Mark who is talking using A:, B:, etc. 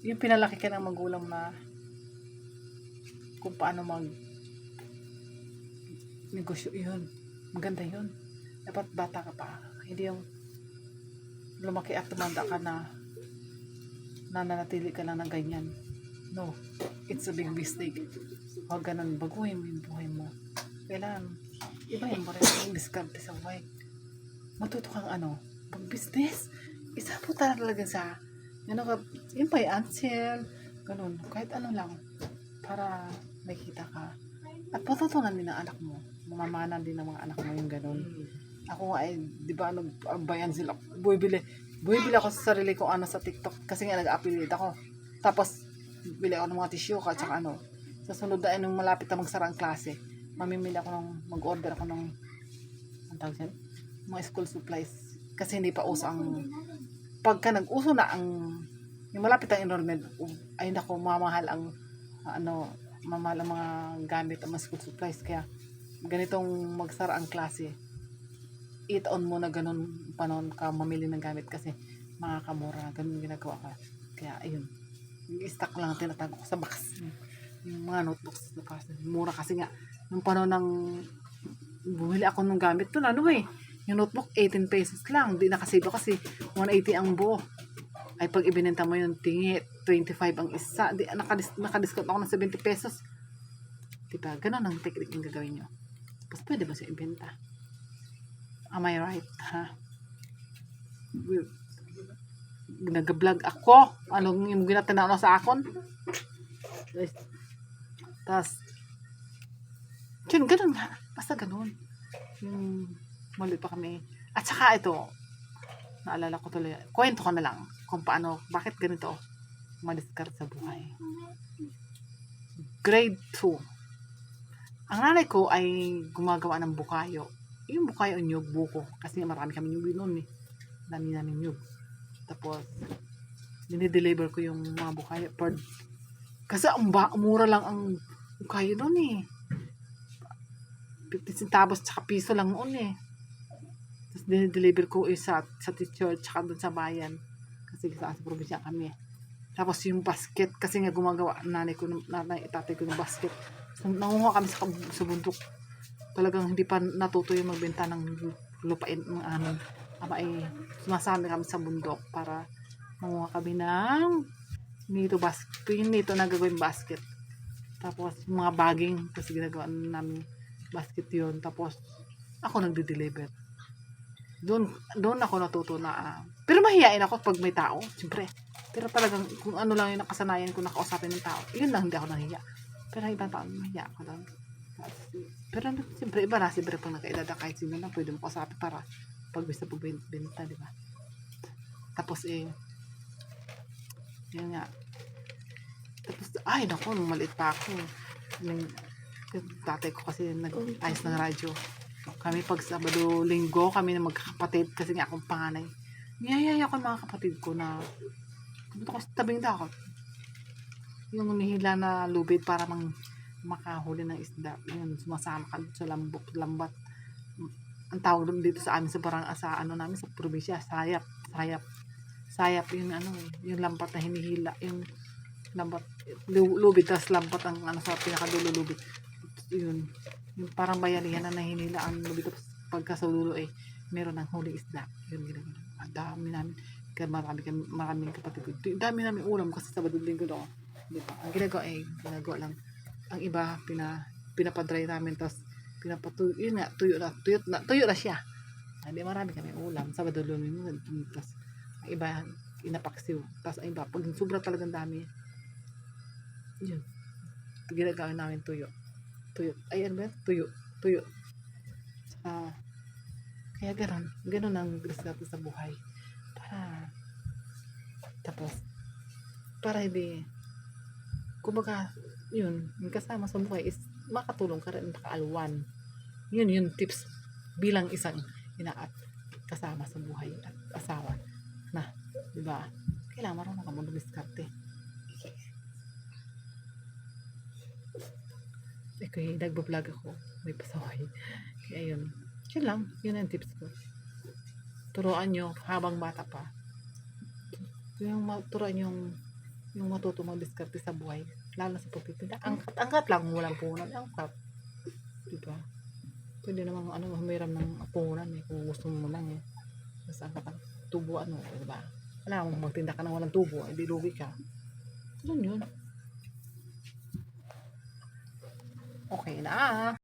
A: yung pinalaki ka ng magulang na kung paano mag negosyo yun. Maganda yun. Dapat bata ka pa. Hindi yung lumaki at tumanda ka na nananatili ka lang ng ganyan. No. It's a big mistake. Huwag ganun. Baguhin mo yung buhay mo. Kailangan, ibahin mo rin yung diskarte sa buhay. Matuto kang ano, pag-business. Isa po talaga sa, ano ka, yung pay ansel, ganun. Kahit ano lang. Para may kita ka. At patutunan din ng anak mo. Mamamanan din ng mga anak mo yung ganun. Ako nga ay, di ba, nagbayan sila. Buibili. Buibili ako sa sarili ko ano sa TikTok. Kasi nga nag-affiliate ako. Tapos, bili ako ng mga tissue ka, tsaka ano. Sa sunod na nung malapit na magsara ang klase, mamimili ako ng, mag-order ako ng, ang tawag dyan? Mga school supplies. Kasi hindi pa uso ang, pagka nag-uso na ang, yung malapit ang enrollment, ay nako, mamahal ang, ano, mamahal ang mga gamit ang mga school supplies. Kaya, ganitong magsara ang klase, it-on mo na ganun panon ka mamili ng gamit kasi makakamura, ganun yung ginagawa ka. Kaya, ayun, stock lang ang tinatago ko sa box. Yung mga notebooks na mura kasi nga, nung panahon ng, bumili ako ng gamit to ano eh, yung notebook, 18 pesos lang. Di nakasave ako kasi 180 ang buo. Ay pag ibinenta mo yung tingi, 25 ang isa. Di, nakadis, nakadiscount ako ng 70 pesos. Diba? Ganun ang technique yung gagawin nyo. Tapos pwede ba siya ibenta? Am I right? Ha? Well, Nag-vlog ako. Anong yung ginatanaw na sa akon? Tapos, yun, ganun nga. Basta ganun. Yung muli pa kami. At saka ito, naalala ko tuloy. Kwento ko na lang kung paano, bakit ganito madiskart sa buhay. Grade 2. Ang nanay ko ay gumagawa ng bukayo. Yung bukayo nyug, buko. Kasi marami kami nyug noon eh. Dami namin nyug. Tapos, dinideliver ko yung mga bukayo. Per, kasi ang ba, mura lang ang bukayo noon eh. 50 centavos tsaka piso lang noon eh. Tapos dinideliver ko eh sa, teacher tsaka doon sa bayan. Kasi sa, probinsya kami. Tapos yung basket, kasi nga gumagawa nanay ko, nanay, tatay ko ng basket. So, nanguha kami sa, sa bundok. Talagang hindi pa natuto yung magbenta ng lupain ng amin. Ama ay sumasama kami sa bundok para manguha kami ng nito basket. Yung nito na gagawin basket. Tapos mga bagging kasi ginagawa namin basket yun. Tapos ako nagde-deliver. Doon, doon ako natuto na ah, pero mahihain ako pag may tao, siyempre. Pero talagang kung ano lang yung nakasanayan ko nakausapin ng tao, yun lang hindi ako nahiya. Pero ang ibang tao, mahiya ako lang. Pero ano, siyempre iba na, siyempre pag nakailada kahit sino na pwede mo kausapin para pag gusto pagbenta, di ba? Tapos eh, yun nga. Tapos, ay naku, nung maliit pa ako, yung tatay ko kasi nag-ayos ng radyo. Kami pag Sabado, Linggo, kami na magkakapatid kasi nga akong panganay. Niyayaya ko mga kapatid ko na pumunta ko sa tabing dagat. Yung nihila na lubid para mang makahuli ng isda. Yun, sumasama ka sa lambok, lambat. Ang tawag doon dito sa amin sa barang sa ano namin sa probinsya, sayap, sayap. Sayap yung ano yung lambat na hinihila, yung lambat, lu- lubid, tapos lambat ang ano sa pinakadulo lubid. Yun, yung parang bayanihan na nahinila ang lubid, tapos pagka sa dulo eh, meron ng huling isda. Yun, ginagawa. Ang dami namin, kaya marami kami, maraming kapatid ko. Dami namin ulam kasi sa badong linggo doon. Di ba? Ang ginagawa eh, ginagawa lang. Ang iba, pina, pinapadry namin, tapos pinapatuyo, yun nga, tuyo na, tuyo na, tuyo na siya. Hindi marami kami ulam. Sa badong linggo, tapos ang iba, inapaksiw. Tapos ang iba, pag sobra talagang dami, yun. Ginagawa namin tuyo. Tuyo. Ay, ano ba? yan? Tuyo. Tuyo. Saka, kaya ganun. Ganun ang resgato sa buhay. Para, tapos, para hindi, kumbaga, yun, kasama sa buhay is makatulong ka rin makaalwan. Yun yung tips bilang isang ina at kasama sa buhay at asawa na, di ba? Kailangan marunong ka mag-diskarte. Eh, kaya nagbablog ako, may pasaway. Kaya yun, yun lang, yun ang tips ko. Turuan nyo habang bata pa. Yung turuan yung Yung matuto mag-diskarte sa buhay. Lalo sa pagtitinda. Angkat, angkat lang. Walang punan. Angkat. Diba? Pwede namang ano, humiram ng punan eh. Kung gusto mo lang eh. Basta angkat ang tubo ano. Diba? Wala mo magtinda ka ng walang tubo. Hindi lugi ka. Yun yun. Okay na.